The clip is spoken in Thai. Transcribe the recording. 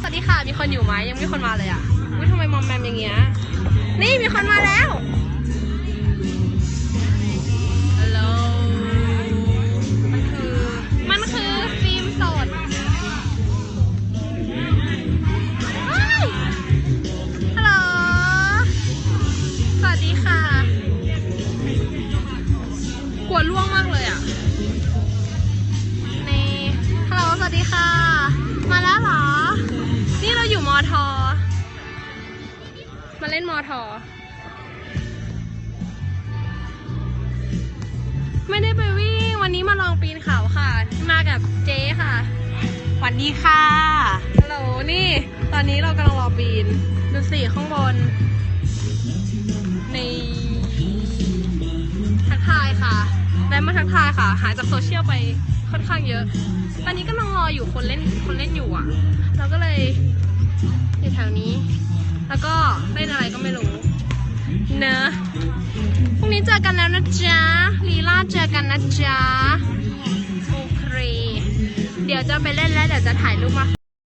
สวัสดีค่ะ มีคนอยู่ไหมยังไม่มีคนมาเลยอะอุ้ยทำไมมอมแมมอย่างเงี้ย นี่มีคนมาแล้วฮัลโหลมันคือ มันคือฟิล์มสดเฮ้ยฮัลโหล สวัสดีค่ะ กลัวล่วงมากเลยอะ มาเล่นมอทอ ไม่ได้ไปวิ่ง วันนี้มาลองปีนเขาค่ะ มากับเจ๊ค่ะ สวัสดีค่ะ ฮัลโหล นี่ ตอนนี้เรากำลังรอปีน ดูสิข้างบน ในทักทายค่ะแวะมาทักทายค่ะ หายจากโซเชียลไปค่อนข้างเยอะ ตอนนี้กำลังรออยู่คนเล่นคนเล่นอยู่อะ เราก็เลยอยู่แถวนี้ แล้วก็เล่นอะไรก็ไม่รู้ เนอะพรุ่งนี้เจอกันแล้วนะจ๊ะ ลีลาเจอกันนะจ๊ะ โอเค เดี๋ยวจะไปเล่นแล้วเดี๋ยวจะถ่ายรูปมา